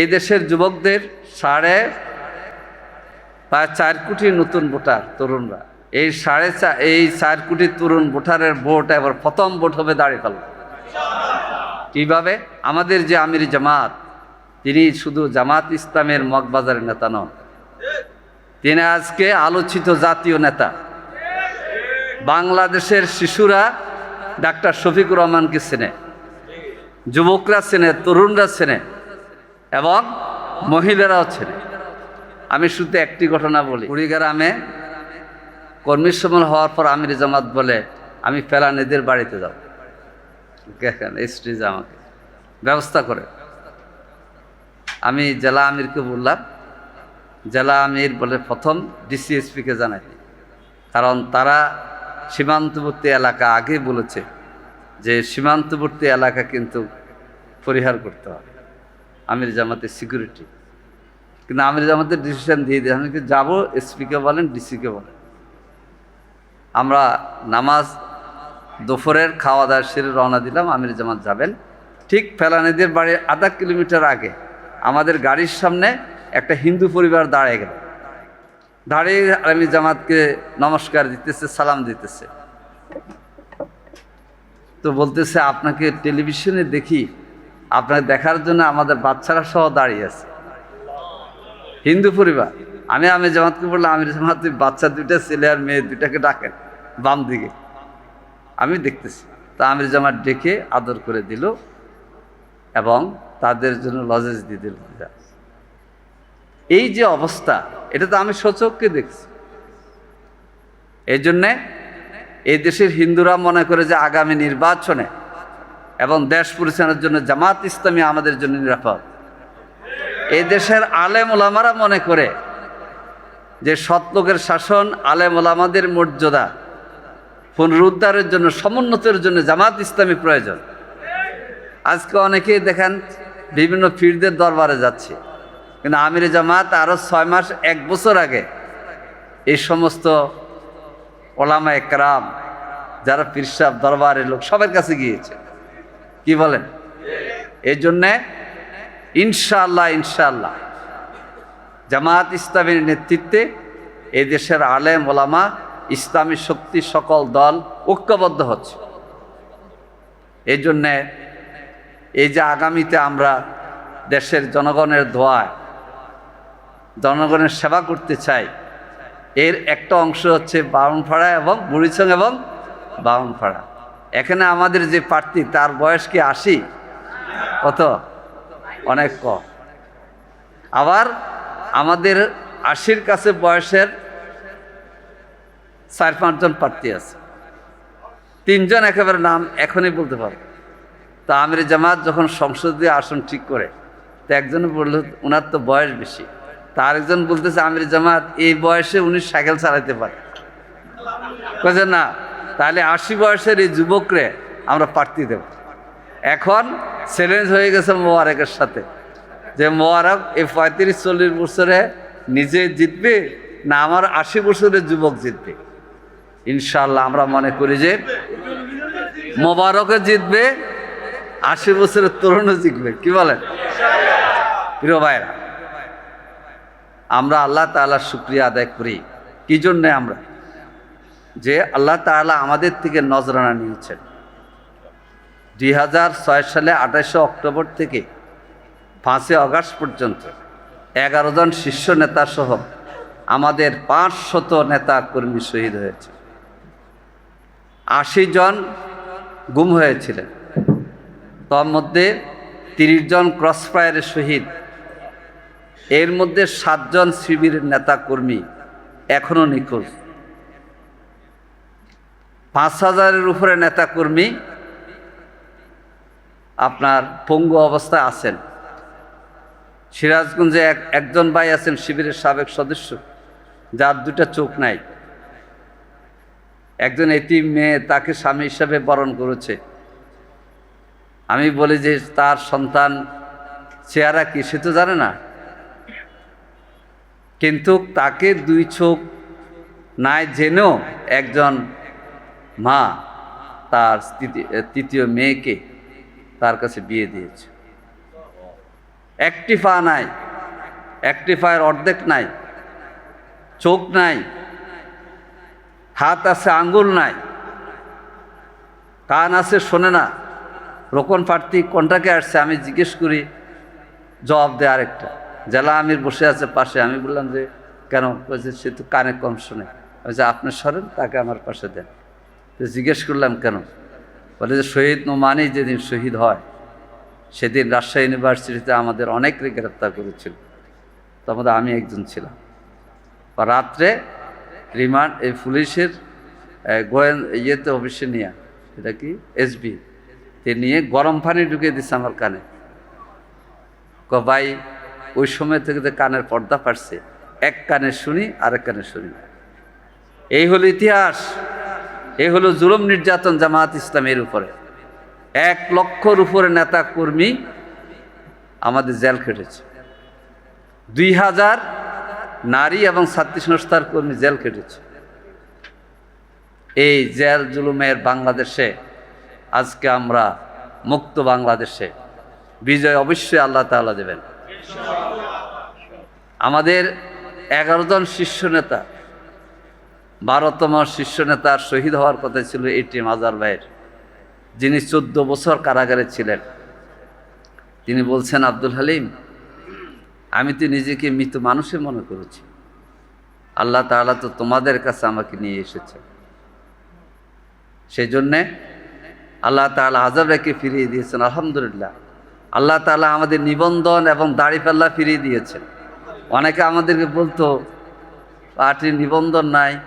এই দেশের যুবকদের সাড়ে প্রায় চার কোটি নতুন ভোটার তরুণরা। এই সাড়ে চার এই চার কোটি তরুণ ভোটারের ভোট এবার প্রথম ভোট হবে দাঁড়িয়ে ফেল কীভাবে? আমাদের যে আমির জামাত, তিনি শুধু জামাত ইসলামের মগবাজারের নেতা নন। তিনি আজকে আলোচিত জাতীয় নেতা। বাংলাদেশের শিশুরা ডাক্তার শফিকুর রহমানকে চেনে, যুবকরা চেনে, তরুণরা চেনে। এবং মহিলারাও চেনে আমি শুধু একটি ঘটনা বলি। কুড়িগ্রামে কর্মী সম্মেলন হওয়ার পর আমির জামাত বলে, আমি ফেলানিদের বাড়িতে যাব দেখেন স্ত্রীজ আমাকে ব্যবস্থা করে। আমি জেলা আমিরকে বললাম, জেলা আমির বলে প্রথম ডিসিএসপিকে জানাই। কারণ তারা সীমান্তবর্তী এলাকা আগে বলেছে যে সীমান্তবর্তী এলাকা কিন্তু পরিহার করতে হবে। আমির জামাতের সিকিউরিটি কিন্তু আমির জামাতের ডিসিশন দিয়ে দিয়ে। আমি যাব? এসপিকে বলেন ডিসিকে বলেন। আমরা নামাজ দুপুরের খাওয়া দাওয়া সেরে রওনা দিলাম, আমির জামাত যাবেন। ঠিক ফেলানিদের বাড়ির আধা কিলোমিটার আগে আমাদের গাড়ির সামনে একটা হিন্দু পরিবার দাঁড়িয়ে গেল। দাঁড়িয়ে আমির জামাতকে নমস্কার দিতেছে, সালাম দিতেছে। তো বলতেছে, আপনাকে টেলিভিশনে দেখি। আপনাকে দেখার জন্য আমাদের বাচ্চারা সহ দাঁড়িয়ে আছে। হিন্দু পরিবার, আমি আমি জামাতকে বললাম, আমির জামাত বাচ্চা দুইটা, ছেলে আর মেয়ে দুইটাকে ডাকেন বাম দিকে। আমি দেখতেছি, তা আমির জামাত ডেকে আদর করে দিল এবং তাদের জন্য লজেজ দিয়ে দিল। এই যে অবস্থা, এটা তো আমি সচককে দেখছি। এই জন্যে এই দেশের হিন্দুরা মনে করে যে আগামী নির্বাচনে এবং দেশ পরিচালনার জন্য জামাত ইসলামী আমাদের জন্য নিরাপদ। এই দেশের আলেম ওলামারা মনে করে যে সৎলোকের শাসন, আলেম ওলামাদের মর্যাদা, পুনরুদ্ধারের জন্য, সমুন্নতের জন্য জামাত ইসলামী প্রয়োজন। আজকে অনেকেই দেখেন বিভিন্ন ফিরদের দরবারে যাচ্ছে। কিন্তু আমির জামাত আরও ছয় মাস, এক বছর আগে এই সমস্ত ওলামা একরাম যারা পীরসাব দরবারের লোক, সবার কাছে গিয়েছে। কি বলেন? এই জন্যে ইনশাআল্লাহ ইনশাআল্লাহ জামাত ইসলামের নেতৃত্বে দেশের আলেম, ওলামা, ইসলামী শক্তি সকল দল ঐক্যবদ্ধ হচ্ছে। এই জন্যে এই যে আগামীতে আমরা দেশের জনগণের দোয়ায় জনগণের সেবা করতে চাই, এর একটা অংশ হচ্ছে বাউনপাড়া এবং বুড়িচং এবং বাউনপাড়া এখানে আমাদের যে প্রার্থী, তার বয়স কি আশি? কত? অনেক কম আবার আমাদের আশির কাছে বয়সের চার পাঁচজন প্রার্থী আছে। তিনজন একেবারে নাম এখনই বলতে পারব। তা আমির জামাত যখন সংসদীয় আসন ঠিক করে, তো একজন বলল ওনার তো বয়স বেশি। তা আরেকজন বলতেছে, আমির জামাত, এই বয়সে উনি সাইকেল চালাতে পারে। কে না। তাহলে আশি বয়সের এই যুবকরে আমরা প্রার্থী দেব। এখন চ্যালেঞ্জ হয়ে গেছে মোবারকের সাথে যে মোবারক এই পঁয়ত্রিশ, চল্লিশ বছরে নিজে জিতবে না আমার আশি বছরের যুবক জিতবে? ইনশাল্লাহ আমরা মনে করি যে মোবারকও জিতবে, আশি বছরের তরুণও জিতবে। কি বলেন? প্রিয় ভাইরা, আমরা আল্লাহ তাআলার শুক্রিয়া আদায় করি। কি জন্যে আমরা? যে আল্লাহ তাআলা আমাদের থেকে নজরানা নিয়েছেন। দুই হাজার ছয় সালে আঠাশে অক্টোবর থেকে পাঁচই আগস্ট পর্যন্ত এগারো জন শীর্ষ নেতা সহ আমাদের পাঁচ শত নেতা কর্মী শহীদ হয়েছে। আশি জন গুম হয়েছিলেন। তার মধ্যে তিরিশ জন ক্রস ফায়ারে শহীদ। এর মধ্যে সাতজন শিবিরের নেতা কর্মী এখনও নিখোঁজ। পাঁচ হাজারের উপরে নেতা কর্মী আপনার পঙ্গু অবস্থায় আছেন। সিরাজগঞ্জে এক, একজন ভাই আছেন, শিবিরের সাবেক সদস্য। যার দুটা চোখ নাই। একজন এটি মেয়ে, তাকে স্বামী হিসাবে বরণ করেছে। আমি বলি যে, তার সন্তান চেহারা কি, সে তো জানে না। কিন্তু তাকে দুই চোখ নাই জেনেও একজন মা তার তৃতীয় মেয়েকে তার কাছে বিয়ে দিয়েছে। একটি পা নাই একটি পায়ের অর্ধেক নাই, চোখ নাই, হাত আছে, আঙ্গুল নাই, কান আছে, শোনে না। রোকন প্রার্থী কোনটাকে আসছে? আমি জিজ্ঞেস করি, জবাব দেয় আরেকটা। জেলা আমির বসে আছে পাশে। আমি বললাম যে, কেন? সে তো কানে কম শোনে। যে আপনি সরেন, তাকে আমার পাশে দেন। তো জিজ্ঞেস করলাম কেন? বলে যে শহীদ নোমানি যেদিন শহীদ হয়, সেদিন রাজশাহী ইউনিভার্সিটিতে আমাদের অনেককে গ্রেপ্তার করেছিল। তার মধ্যে আমি একজন ছিলাম। বা রাত্রে রিমান্ড, এই পুলিশের গোয়েন, ইয়েতে অফিসে নিয়ে, এটা কি? এসবি তে নিয়ে গরম পানি ঢুকিয়ে দিচ্ছে আমার কানে। ক ভাই, ওই সময় থেকে যে কানের পর্দা পারছে এক কানে শুনি, আরেক কানে শুনি এই হলো ইতিহাস। এই হলো জুলুম নির্যাতন জামাত ইসলামের উপরে। এক লক্ষর উপরে নেতা কর্মী আমাদের জেল খেটেছে। দুই হাজার নারী এবং ছাত্রী সংস্থার কর্মী জেল খেটেছে। এই জেল জুলুমের বাংলাদেশে আজকে আমরা মুক্ত বাংলাদেশে বিজয় অবশ্যই আল্লাহ তাআলা দেবেন। আমাদের এগারো জন শীর্ষ নেতা বারোতম শীর্ষ নেতার শহীদ হওয়ার কথা ছিল এটি মাজার ভাইয়ের। যিনি চোদ্দ বছর কারাগারে ছিলেন। তিনি বলছেন, আব্দুল হালিম, আমি তো নিজেকে মৃত মানুষে মনে করেছি। আল্লাহ তাআলা তো তোমাদের কাছে আমাকে নিয়ে এসেছে। সেই জন্যে আল্লাহ তাআলা আজাবরাকে ফিরিয়ে দিয়েছেন, আলহামদুলিল্লাহ। আল্লাহ তাআলা আমাদের নিবন্ধন এবং দাড়িপাল্লা ফিরিয়ে দিয়েছেন। অনেকে আমাদেরকে বলতো, পার্টির নিবন্ধন নাই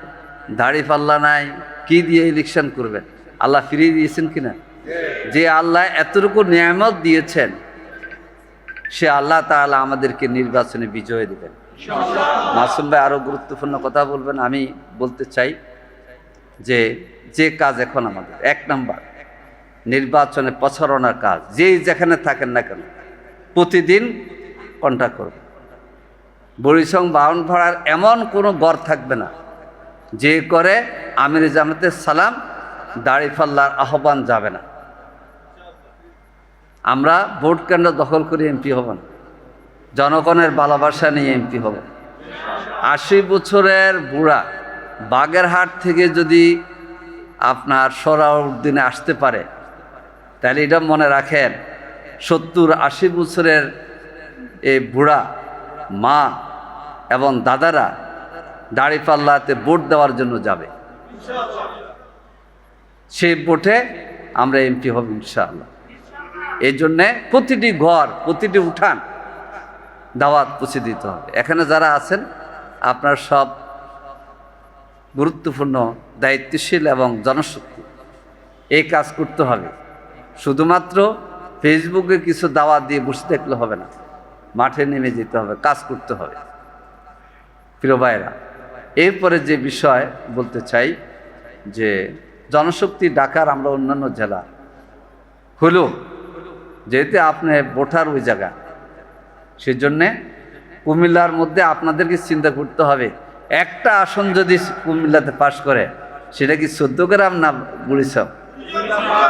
দাড়িপাল্লা নাই, কি দিয়ে ইলেকশন করবেন? আল্লাহ ফিরিয়ে দিয়েছেন কিনা? যে আল্লাহ এতটুকু নিয়ামত দিয়েছেন, সে আল্লাহ তাআলা আমাদেরকে নির্বাচনে বিজয় দেবেন। মাসুম ভাই আরও গুরুত্বপূর্ণ কথা বলবেন, আমি বলতে চাই যে যে কাজ এখন আমাদের, এক নাম্বার, নির্বাচনে প্রচারণার কাজ, যেই যেখানে থাকেন না কেন, প্রতিদিন কন্ট্যাক্ট করবেন বরিশং বাউন ভাড়ার এমন কোনো গড় থাকবে না যে করে আমির জামাতের সালাম দাড়িফাল্লার আহ্বান যাবে না। আমরা ভোট কেন্দ্র দখল করে এমপি হব না। জনগণের ভালোবাসা নিয়ে এমপি হব। আশি বছরের বুড়া বাগেরহাট থেকে যদি আপনার সরাউদ্দিনে আসতে পারে, তাহলে এটা মনে রাখেন, সত্তর আশি বছরের এই বুড়া মা এবং দাদারা দাড়িপাল্লাতে ভোট দেওয়ার জন্য যাবে। সেই ভোটে আমরা এমপি হব ইনশাআল্লাহ। এই জন্যে প্রতিটি ঘর, প্রতিটি উঠান দাওয়াত পৌঁছে দিতে হবে। এখানে যারা আছেন, আপনার সব গুরুত্বপূর্ণ, দায়িত্বশীল এবং জনশক্তি। এই কাজ করতে হবে। শুধুমাত্র ফেসবুকে কিছু দাওয়াত দিয়ে বসে থাকলে হবে না। মাঠে নেমে যেতে হবে, কাজ করতে হবে। প্রিয় ভাইরা এরপরে যে বিষয় বলতে চাই যে জনশক্তি ডাকার আমরা অন্যান্য জেলা। হলো, যেহেতু আপনি বোঠার ওই জায়গা, সেজন্যে কুমিল্লার মধ্যে আপনাদেরকে চিন্তা করতে হবে। একটা আসন যদি কুমিল্লাতে পাশ করে, সেটা কি গ্রাম না বুড়িছম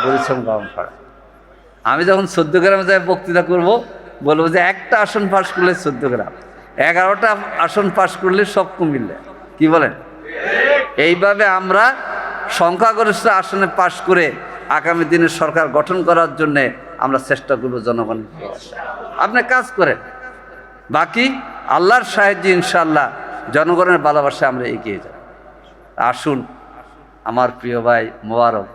বুড়িছম গাঁওপাড়া আমি যখন গ্রামে যাই বক্তৃতা করব, বলব যে একটা আসন পাশ করলে গ্রাম এগারোটা আসন পাশ করলে সব কুমিল্লা। কি বলেন? এইভাবে আমরা সংখ্যাগরিষ্ঠ আসনে পাশ করে আগামী দিনে সরকার গঠন করার জন্যে আমরা চেষ্টা করব জনগণের। আপনি কাজ করেন। বাকি আল্লাহর সাহায্যে ইনশাল্লাহ জনগণের ভালোবাসা আমরা এগিয়ে যাব। আসুন, আমার প্রিয় ভাই মোবারক,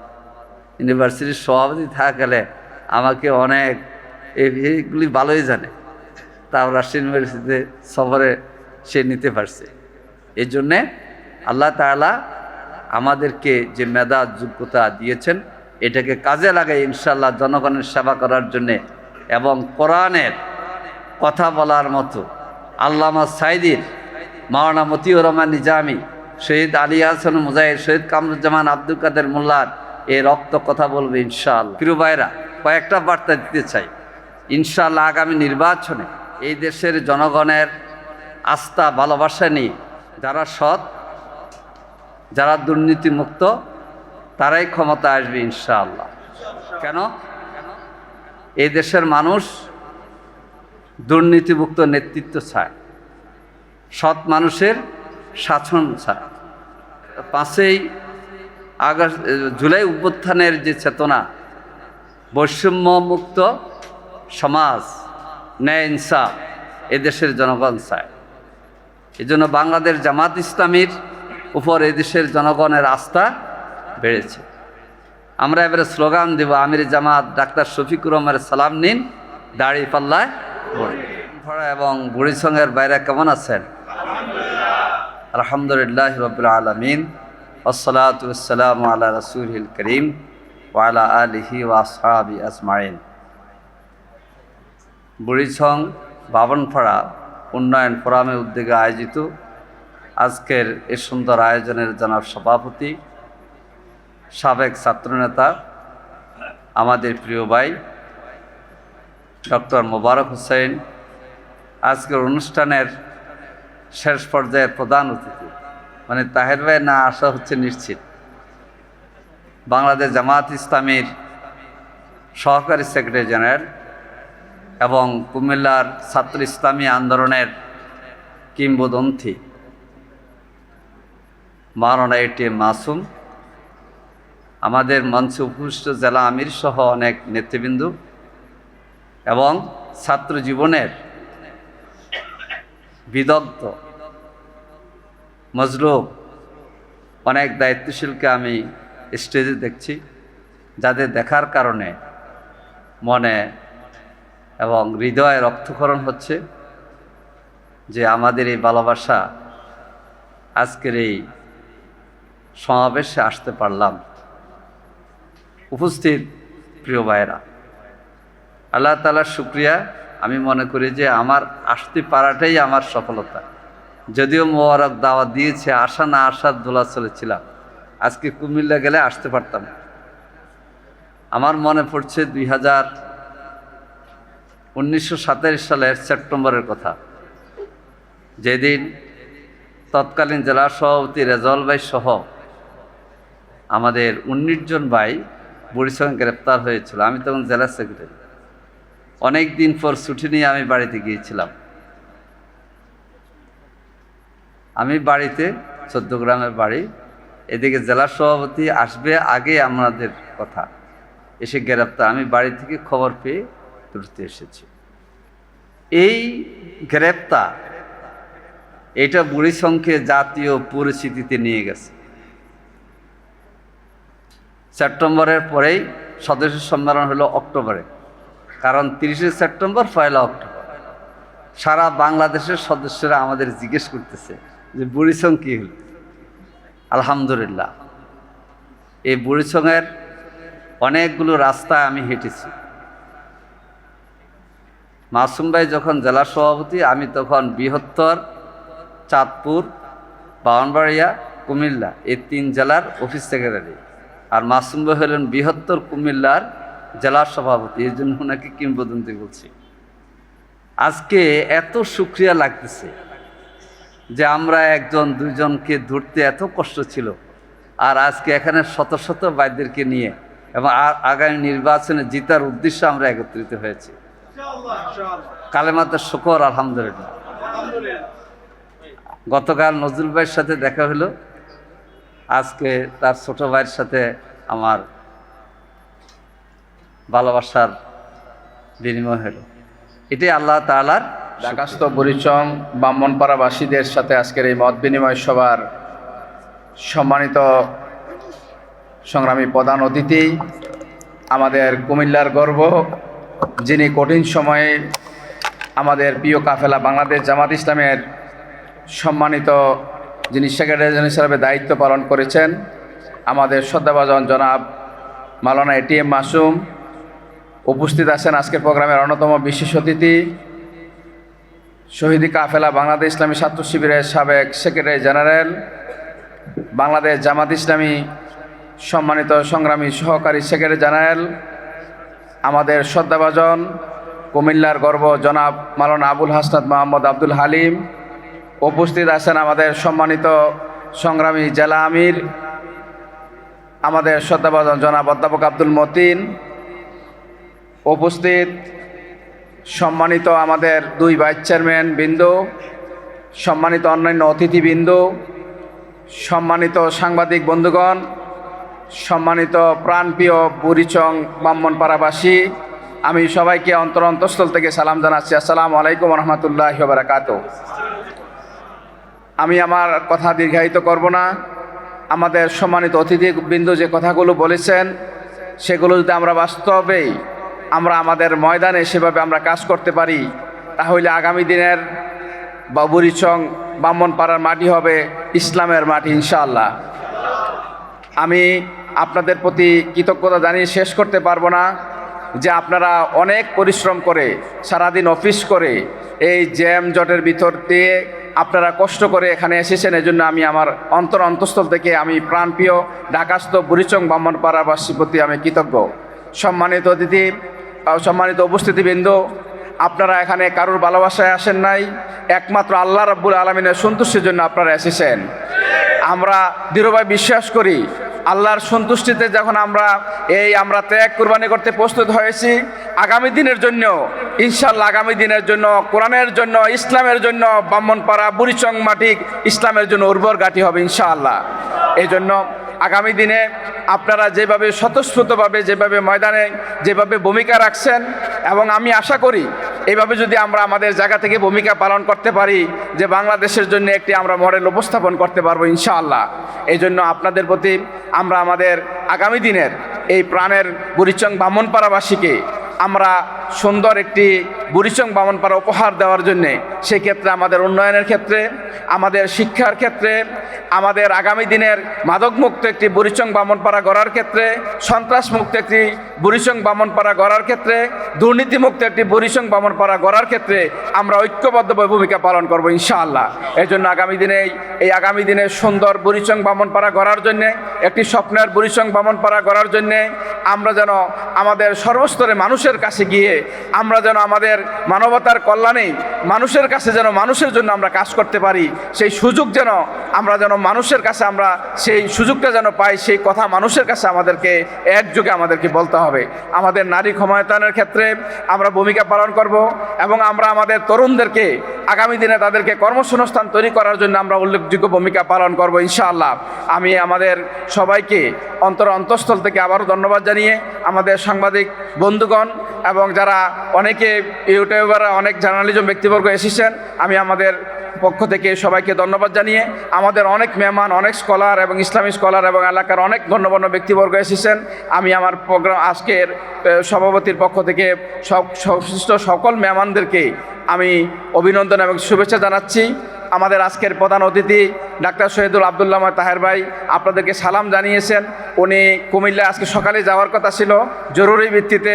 ইউনিভার্সিটির সভাপতি থাকা গেলে আমাকে অনেক এই- এইগুলি ভালোই জানে। তাও রাজশাহী ইউনিভার্সিটিতে সফরে সে নিতে পারছে। এই জন্যে আল্লাহ তাআলা আমাদেরকে যে মেধা, যোগ্যতা দিয়েছেন, এটাকে কাজে লাগাই ইনশাল্লাহ জনগণের সেবা করার জন্যে এবং কোরআনের কথা বলার মতো আল্লামা সাইদির, মাওলানা মতিউর রহমান নিজামি, শহীদ আলী হাসান মুজাহির, শহীদ কামরুজ্জামান আব্দুল কাদের মোল্লার এই রক্ত কথা বলবে ইনশাআল্লাহ। প্রিয় ভাইরা কয়েকটা বার্তা দিতে চাই। ইনশাআল্লাহ আগামী নির্বাচনে এই দেশের জনগণের আস্থা, ভালোবাসা নিয়ে যারা সৎ, যারা দুর্নীতিমুক্ত, তারাই ক্ষমতা আসবে ইনশাআল্লাহ। কেন? এই দেশের মানুষ দুর্নীতিমুক্ত নেতৃত্ব চায়। সৎ মানুষের শাসন চায়। পাঁচই আগস্ট, জুলাই অভ্যুত্থানের যে চেতনা, বৈষম্যমুক্ত সমাজ, ন্যায় ইনসাফ এদেশের জনগণ চায়। এই জন্য বাংলাদেশ জামাত ইসলামীর উপর এদেশের জনগণের আস্থা বেড়েছে। আমরা এবারে স্লোগান দেব, আমির জামাত, ডাক্তার শফিকুর রহমানের সালাম নিন, দাড়ি পাল্লায় ভরা এবং বুড়িসঙ্গের বাইরে কেমন আছেন? আলহামদুলিল্লাহ রবিল আলমিন ওসলাতাম আল্লাহ রসুল করিম ওয়ালা আলিহি ওয়াসহাবি আজমাইন। বুড়িছং বাবনপাড়া উন্নয়ন ফোরামের উদ্যোগে আয়োজিত আজকের এ সুন্দর আয়োজনের জনাব সভাপতি, সাবেক ছাত্রনেতা, আমাদের প্রিয় ভাই, ডক্টর মোবারক হোসেন। আজকের অনুষ্ঠানের শেষ পর্যায়ের প্রধান অতিথি মানে তাহের ভাই না আসা হচ্ছে নিশ্চিত। বাংলাদেশ জামাত ইসলামীর সহকারী সেক্রেটারি জেনারেল এবং কুমিল্লার ছাত্র ইসলামী আন্দোলনের কিংবদন্তি মাওলানা এটি মাসুম, আমাদের মঞ্চে উপস্থিত জেলা আমির সহ অনেক নেতৃবৃন্দ এবং ছাত্র জীবনের বিদগ্ধ মজলুব অনেক দায়িত্বশীলকে আমি স্টেজে দেখছি, যাদের দেখার কারণে মনে এবং হৃদয়ে রক্তক্ষরণ হচ্ছে যে আমাদের এই ভালোবাসা আজকের এই সমাবেশে আসতে পারলাম। উপস্থিত প্রিয় ভাইয়েরা, আল্লাহ তালার শুক্রিয়া। আমি মনে করি যে আমার আসতে পারাটাই আমার সফলতা। যদিও মোবারক দাওয়া দিয়েছে, আসা না আসার দোলা চলেছিলাম। আজকে কুমিল্লা গেলে আসতে পারতাম। আমার মনে পড়ছে দুই হাজার উনিশশো সালের সেপ্টেম্বরের কথা। যেদিন তৎকালীন জেলা সভাপতি রেজল ভাই সহ আমাদের উনিশ জন ভাই বুড়িসঙ্গে গ্রেপ্তার হয়েছিল, আমি তখন জেলা সেক্রেটারি। অনেক দিন পর ছুটি নিয়ে আমি বাড়িতে গিয়েছিলাম। আমি বাড়িতে চোদ্দগ্রামের বাড়ি, এদিকে জেলা সভাপতি আসবে আগে আমাদের কথা। এসে গ্রেপ্তার, আমি বাড়ি থেকে খবর পেয়ে তুলতে এসেছি। এই গ্রেপ্তার এটা বুড়িসংখ্যে জাতীয় পরিস্থিতিতে নিয়ে গেছে। সেপ্টেম্বরের পরেই সদস্য সম্মেলন হলো অক্টোবরে, কারণ তিরিশে সেপ্টেম্বর, পয়লা অক্টোবর। সারা বাংলাদেশের সদস্যরা আমাদের জিজ্ঞেস করতেছে যে বুড়িসং কী হলো? আলহামদুলিল্লাহ। এই বুড়িসংয়ের অনেকগুলো রাস্তায় আমি হেঁটেছি। মাসুম ভাই যখন জেলা সভাপতি, আমি তখন বৃহত্তর চাঁদপুর, বাউনবাড়িয়া, কুমিল্লা এই তিন জেলার অফিস সেক্রেটারি আর মাসুম ভাই হলেন বৃহত্তর কুমিল্লার জেলা সভাপতি, এই জন্য ওনাকে কিংবদন্তি বলছি। আজকে এত সুক্রিয়া লাগতেছে যে আমরা একজন দুইজনকে ধরতে এত কষ্ট ছিল। আর আজকে এখানে শত শত বাইদেরকে নিয়ে এবং আগামী নির্বাচনে জিতার উদ্দেশ্যে আমরা একত্রিত হয়েছি। কালেমাতে শুকর, আলহামদুলিল্লাহ। গতকাল নজরুল ভাইয়ের সাথে দেখা হলো। আজকে তার ছোট ভাইয়ের সাথে আমার ভালোবাসার বিনিময় হলো। এটাই আল্লাহ তাআলার ঢাকাস্থ বরিচং ব্রাহ্মণপাড়াবাসীদের সাথে আজকের এই মত বিনিময় সভার সম্মানিত সংগ্রামী প্রধান অতিথি, আমাদের কুমিল্লার গর্ব যিনি কঠিন সময়ে আমাদের প্রিয় কাফেলা বাংলাদেশ জামাত ইসলামের সম্মানিত যিনি সেক্রেটারি জেনারেল হিসাবে দায়িত্ব পালন করেছেন, আমাদের শ্রদ্ধাভাজন জনাব মালানা এটিএম মাসুম উপস্থিত আছেন আজকের প্রোগ্রামের অন্যতম বিশেষ অতিথি, শহীদি কাফেলা বাংলাদেশ ইসলামী ছাত্র শিবিরের সাবেক সেক্রেটারি জেনারেল, বাংলাদেশ জামাত ইসলামী সম্মানিত সংগ্রামী সহকারী সেক্রেটারি জেনারেল আমাদের শ্রদ্ধাভাজন কুমিল্লার গর্ব জনাব মালানা আবুল হাসনাত মোহাম্মদ আব্দুল হালিম। উপস্থিত আছেন আমাদের সম্মানিত সংগ্রামী জেলা আমির, আমাদের শ্রদ্ধাভাজন জনাব অধ্যাপক আব্দুল মতিন। উপস্থিত সম্মানিত আমাদের দুই ভাইস চেয়ারম্যান বিন্দু, সম্মানিত অন্যান্য অতিথিবৃন্দ, সম্মানিত সাংবাদিক বন্ধুগণ সম্মানিত প্রাণপ্রিয় বুড়িচং ব্রাহ্মণপাড়াবাসী, আমি সবাইকে অন্তর অন্তঃস্থল থেকে সালাম জানাচ্ছি। আসসালামু আলাইকুম রহমতুল্লাহ বারাকাত আমি আমার কথা দীর্ঘায়িত করব না। আমাদের সম্মানিত অতিথিবৃন্দ যে কথাগুলো বলেছেন, সেগুলো যদি আমরা বাস্তবেই আমরা আমাদের ময়দানে সেভাবে আমরা কাজ করতে পারি, তাহলে আগামী দিনের বাবুরিচং ব্রাহ্মণপাড়ার মাটি হবে ইসলামের মাটি ইনশাআল্লাহ। আমি আপনাদের প্রতি কৃতজ্ঞতা জানিয়ে শেষ করতে পারব না যে আপনারা অনেক পরিশ্রম করে, সারাদিন অফিস করে, এই জ্যাম জটের ভিতর দিয়ে আপনারা কষ্ট করে এখানে এসেছেন। এজন্য আমি আমার অন্তর অন্তঃস্থল থেকে আমি প্রাণপ্রিয় ঢাকাস্থ বুড়িচং ব্রাহ্মণপাড়াবাসীর প্রতি আমি কৃতজ্ঞ। সম্মানিত অতিথি, সম্মানিত উপস্থিতিবৃন্দ, আপনারা এখানে কারোর ভালোবাসায় আসেন নাই, একমাত্র আল্লাহ রাব্বুল আলমিনের সন্তুষ্টির জন্য আপনারা এসেছেন। আমরা দৃঢ়ভাবে বিশ্বাস করি আল্লাহর সন্তুষ্টিতে যখন আমরা এই আমরা ত্যাগ কোরবানি করতে প্রস্তুত হয়েছি আগামী দিনের জন্য ইনশাল্লাহ আগামী দিনের জন্য, কোরআনের জন্য, ইসলামের জন্য ব্রাহ্মণপাড়া, বুড়িচং মাটি ইসলামের জন্য উর্বর গাঠি হবে ইনশাআল্লাহ। এই জন্য আগামী দিনে আপনারা যেভাবে স্বতঃস্ফূর্তভাবে, যেভাবে ময়দানে, যেভাবে ভূমিকা রাখছেন এবং আমি আশা করি এইভাবে যদি আমরা আমাদের জায়গা থেকে ভূমিকা পালন করতে পারি, যে বাংলাদেশের জন্য একটি আমরা মডেল উপস্থাপন করতে পারব ইনশাআল্লাহ। এই জন্য আপনাদের প্রতি আমরা আমাদের আগামী দিনের এই প্রাণের বুড়িচং ব্রাহ্মণপাড়াবাসীকে আমরা সুন্দর একটি বুড়িচং বামনপাড়া উপহার দেওয়ার জন্যে সেই ক্ষেত্রে আমাদের উন্নয়নের ক্ষেত্রে, আমাদের শিক্ষার ক্ষেত্রে, আমাদের আগামী দিনের মাদকমুক্ত একটি বুড়িচং বামনপাড়া গড়ার ক্ষেত্রে, সন্ত্রাসমুক্ত একটি বুড়িচং বামনপাড়া গড়ার ক্ষেত্রে, দুর্নীতিমুক্ত একটি বুড়িচং বামনপাড়া গড়ার ক্ষেত্রে আমরা ঐক্যবদ্ধভাবে ভূমিকা পালন করব ইনশাআল্লাহ। এই জন্য আগামী দিনে এই আগামী দিনে সুন্দর বুড়িচং বামনপাড়া গড়ার জন্যে, একটি স্বপ্নের বুড়িচং বামনপাড়া গড়ার জন্যে আমরা যেন আমাদের সর্বস্তরে মানুষের কাছে গিয়ে, আমরা যেন আমাদের মানবতার কল্যাণে মানুষের কাছে যেন মানুষের জন্য আমরা কাজ করতে পারি, সেই সুযোগ যেন আমরা যেন মানুষের কাছে আমরা সেই সুযোগটা যেন পাই, সেই কথা মানুষের কাছে আমাদেরকে একযোগে আমাদেরকে বলতে হবে। আমাদের নারী ক্ষমতায়নের ক্ষেত্রে আমরা ভূমিকা পালন করব এবং আমরা আমাদের তরুণদেরকে আগামী দিনে তাদেরকে কর্মসংস্থান তৈরি করার জন্য আমরা উল্লেখযোগ্য ভূমিকা পালন করব, ইনশাআল্লাহ। আমি আমাদের সবাইকে অন্তর অন্তঃস্থল থেকে আবারও ধন্যবাদ জানিয়ে আমাদের সাংবাদিক বন্ধুগণ এবং যারা অনেকে ইউটিউবাররা, অনেক জার্নালিজম ব্যক্তিবর্গ এসেছেন, আমি আমাদের পক্ষ থেকে সবাইকে ধন্যবাদ জানিয়ে আমাদের অনেক মেহমান, অনেক স্কলার এবং ইসলামী স্কলার এবং এলাকার অনেক গণ্যমান্য ব্যক্তিবর্গ এসেছেন। আমি আমার প্রোগ্রাম আজকের সভাপতির পক্ষ থেকে সব সংশ্লিষ্ট সকল মেহমানদেরকে আমি অভিনন্দন এবং শুভেচ্ছা জানাচ্ছি। আমাদের আজকের প্রধান অতিথি ডাক্তার শহীদুল আবদুল্লাহ তাহের ভাই আপনাদেরকে সালাম জানিয়েছেন। উনি কুমিল্লা আজকে সকালে যাওয়ার কথা ছিল। জরুরি ভিত্তিতে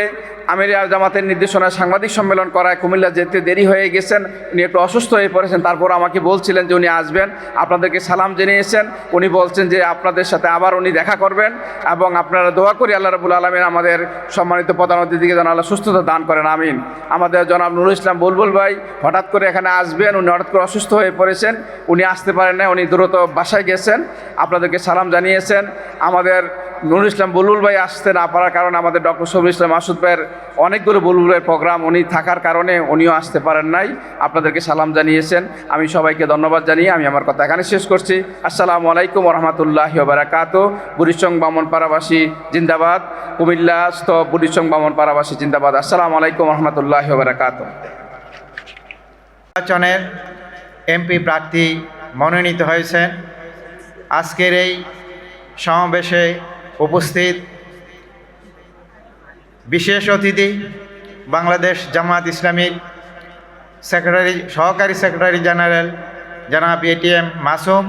আমির জামাতের নির্দেশনায় সাংবাদিক সম্মেলন করায় কুমিল্লা যেতে দেরি হয়ে গেছেন। উনি একটু অসুস্থ হয়ে পড়েছেন। তারপর আমাকে বলছিলেন যে উনি আসবেন। আপনাদেরকে সালাম জানিয়েছেন। উনি বলছেন যে আপনাদের সাথে আবার উনি দেখা করবেন এবং আপনারা দোয়া করি আল্লাহ রবুল আলমিন আমাদের সম্মানিত প্রধান অতিথিকে যেন আল্লাহ সুস্থতা দান করেন। আমিন। আমাদের জনাব নুরুল ইসলাম বুলবুল ভাই হঠাৎ করে এখানে আসবেন। উনি হঠাৎ করে অসুস্থ হয়ে পড়েছেন। উনি আসতে পারেন না উনি দ্রুত বাসায় গেছেন। আপনাদেরকে সালাম জানিয়েছেন। আমাদের নুরুল ইসলাম বুলবুল ভাই আসতে না পারার কারণে আমাদের ডক্টর শফিউল ইসলাম মাসুদ ভাইয়ের অনেকগুলো বুলবুল ভাইয়ের প্রোগ্রাম উনি থাকার কারণে উনিও আসতে পারেন নাই। আপনাদেরকে সালাম জানিয়েছেন। আমি সবাইকে ধন্যবাদ জানিয়ে আমি আমার কথা এখানে শেষ করছি। আসসালামু আলাইকুম রহমতুল্লাহ বারাকাত বুড়িচং বামন পাড়াবাসী জিন্দাবাদ। কুমিল্লা স্থ বুড়িচং বামন পাড়াবাসী জিন্দাবাদ। আসসালামু আলাইকুম রহমতুল্লাহ বারাকাত নির্বাচনের এমপি প্রার্থী মনোনীত হয়েছেন। আজকের এই সমাবেশে উপস্থিত বিশেষ অতিথি, বাংলাদেশ জামাত ইসলামীর সেক্রেটারি, সহকারী সেক্রেটারি জেনারেল জনাব এটিএম মাসুম।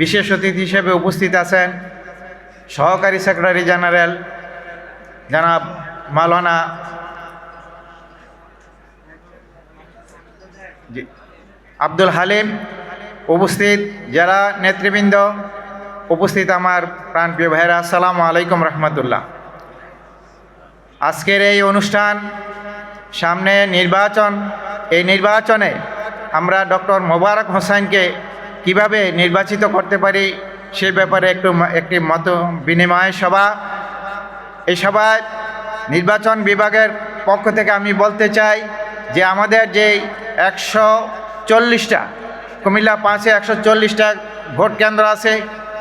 বিশেষ অতিথি হিসেবে উপস্থিত আছেন সহকারী সেক্রেটারি জেনারেল জনাব মালানা আব্দুল হালিম। উপস্থিত যারা নেতৃবৃন্দ উপস্থিত আমার প্রাণপ্রিয় ভাইরা আসসালামু আলাইকুম রহমতুল্লাহ। আজকের এই অনুষ্ঠান সামনে নির্বাচন, এই নির্বাচনে আমরা ডক্টর মোবারক হোসেনকে কীভাবে নির্বাচিত করতে পারি সে ব্যাপারে একটু একটি মত বিনিময় সভা। এই সভায় নির্বাচন বিভাগের পক্ষ থেকে আমি বলতে চাই যে আমাদের যে একশো চল্লিশটা, কুমিল্লা পাঁচে একশো চল্লিশটা ভোট কেন্দ্র আছে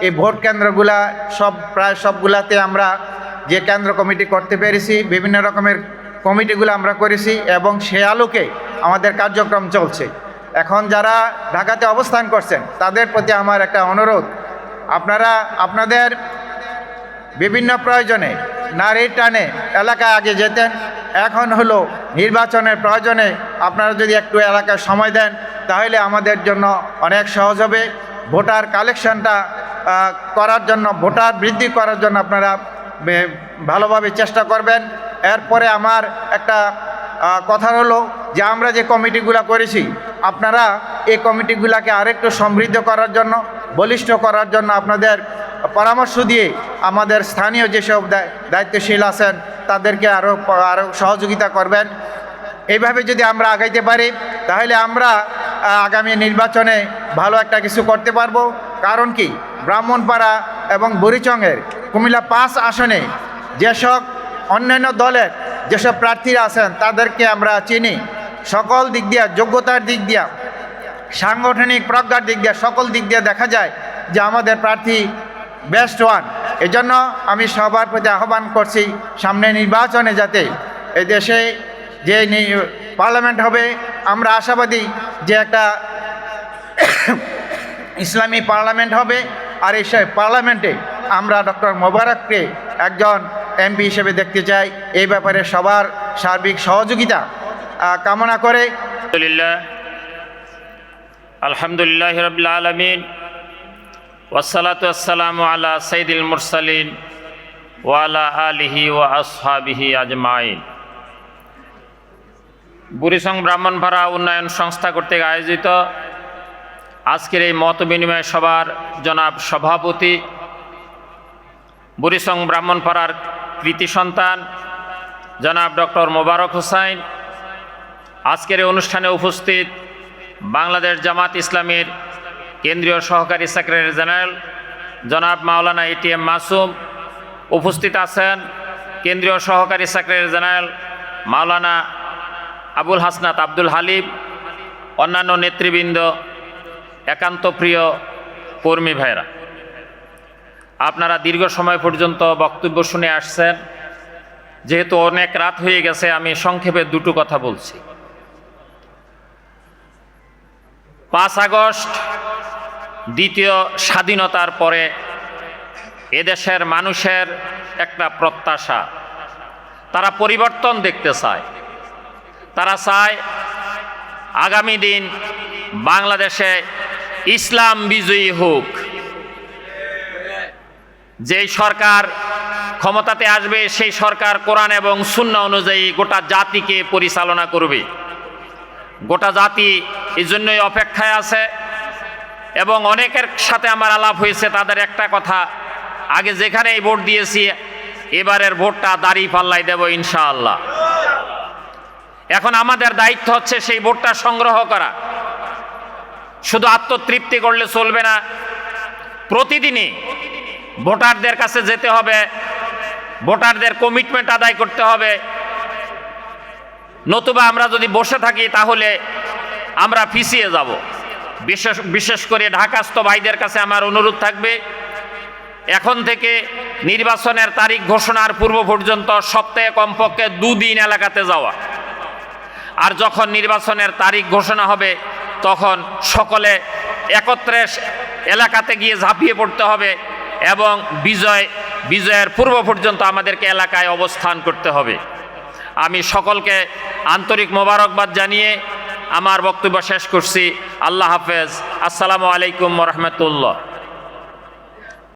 এই ভোট কেন্দ্রগুলা সব, প্রায় সবগুলাতে আমরা যে কেন্দ্র কমিটি করতে পেরেছি, বিভিন্ন রকমের কমিটিগুলো আমরা করেছি এবং সে আলোকে আমাদের কার্যক্রম চলছে। এখন যারা ঢাকাতে অবস্থান করছেন, তাদের প্রতি আমার একটা অনুরোধ। আপনারা, আপনাদের বিভিন্ন প্রয়োজনে নারীর টানে এলাকায় আগে যেতেন, এখন হলো নির্বাচনের প্রয়োজনে আপনারা যদি একটু এলাকায় সময় দেন, তাহলে আমাদের জন্য অনেক সহজ হবে। ভোটার কালেকশনটা করার জন্য, ভোটার বৃদ্ধি করার জন্য আপনারা ভালোভাবে চেষ্টা করবেন। এরপরে আমার একটা কথা হলো যে আমরা যে কমিটিগুলো করেছি, আপনারা এই কমিটিগুলোকে আরেকটু সমৃদ্ধ করার জন্য, বলিষ্ঠ করার জন্য আপনাদের পরামর্শ দিয়ে আমাদের স্থানীয় যেসব দায়িত্বশীল আছেন, তাদেরকে আরও আরও সহযোগিতা করবেন। এইভাবে যদি আমরা আগাইতে পারি, তাহলে আমরা আগামী নির্বাচনে ভালো একটা কিছু করতে পারব। কারণ কি? ব্রাহ্মণপাড়া এবং বুড়িচংয়ের কুমিল্লা পাঁচ আসনে যেসব অন্যান্য দলের যেসব প্রার্থীরা আছেন, তাদেরকে আমরা চিনি। সকল দিক দিয়া, যোগ্যতার দিক দিয়া, সাংগঠনিক প্রজ্ঞার দিক দিয়ে, সকল দিক দিয়ে দেখা যায় যে আমাদের প্রার্থী বেস্ট ওয়ান এজন্য আমি সবার প্রতি আহ্বান করছি, সামনে নির্বাচনে যাতে এই দেশে যে পার্লামেন্ট হবে, আমরা আশাবাদী যে একটা ইসলামী পার্লামেন্ট হবে। আর এই পার্লামেন্টে আমরা ডক্টর মোবারককে একজন এমপি হিসেবে দেখতে চাই। এই ব্যাপারে সবার সার্বিক সহযোগিতা কামনা করে। আলহামদুলিল্লাহ। আলহামদুলিল্লাহ আলমিন। ওসালাত আসসালামু আলা সঈদুল মুরসালিন ওয়ালা আলিহি ও আসহাবিহি আজমাইন। বুড়িসং ব্রাহ্মণপাড়া উন্নয়ন সংস্থা কর্তৃক আয়োজিত আজকের এই মত বিনিময় সভার জনাব সভাপতি, বুড়িসং ব্রাহ্মণপাড়ার কৃতি সন্তান, জনাব ডক্টর মোবারক হোসাইন। আজকের এই অনুষ্ঠানে উপস্থিত বাংলাদেশ জামাত ইসলামীর কেন্দ্রীয় সহকারী সেক্রেটারি জেনারেল, জনাব মাওলানা এটিএম মাসুম। উপস্থিত আছেন কেন্দ্রীয় সহকারী সেক্রেটারি জেনারেল মাওলানা আবুল হাসনাত আব্দুল হালিম, অন্যান্য নেতৃবৃন্দ একান্ত প্রিয় কর্মী ভাইরা আপনারা দীর্ঘ সময় পর্যন্ত বক্তব্য শুনে আসছেন। যেহেতু অনেক রাত হয়ে গেছে, আমি সংক্ষেপে দুটো কথা বলছি। পাঁচ আগস্ট দ্বিতীয় স্বাধীনতার পরে এদেশের মানুষের একটা প্রত্যাশা। তারা পরিবর্তন দেখতে চায়। তারা চায় আগামী দিন বাংলাদেশে ইসলাম বিজয়ী হোক। যেই সরকার ক্ষমতাতে আসবে, সেই সরকার কোরআন এবং শূন্য অনুযায়ী গোটা জাতিকে পরিচালনা করবে। গোটা জাতি এই জন্যই অপেক্ষায় আছে এবং অনেকের সাথে আমার আলাপ হয়েছে, তাদের একটা কথা, আগে যেখানে এই ভোট দিয়েছি, এবারের ভোটটা দাঁড়িয়ে পাল্লাই দেব ইনশাআল্লাহ। এখন আমাদের দায়িত্ব হচ্ছে সেই ভোটটা সংগ্রহ করা। শুধু আত্মতৃপ্তি করলে চলবে না, প্রতিদিনই ভোটারদের কাছে যেতে হবে, ভোটারদের কমিটমেন্ট আদায় করতে হবে। নতুবা আমরা যদি বসে থাকি তাহলে আমরা পিছিয়ে যাব। বিশেষ বিশেষ করে ঢাকাস্থ ভাইদের কাছে আমার অনুরোধ থাকবে, এখন থেকে নির্বাচনের তারিখ ঘোষণার পূর্ব পর্যন্ত সপ্তাহে কমপক্ষে দুদিন এলাকাতে যাওয়া। আর যখন নির্বাচনের তারিখ ঘোষণা হবে তখন সকলে একত্রে এলাকাতে গিয়ে ঝাঁপিয়ে পড়তে হবে এবং বিজয়, বিজয়ের পূর্ব পর্যন্ত আমাদেরকে এলাকায় অবস্থান করতে হবে। আমি সকলকে আন্তরিক মোবারকবাদ জানিয়ে আমার বক্তব্য শেষ করছি। আল্লাহ হাফেজ। আসসালামু আলাইকুম রহমতুল্লাহ।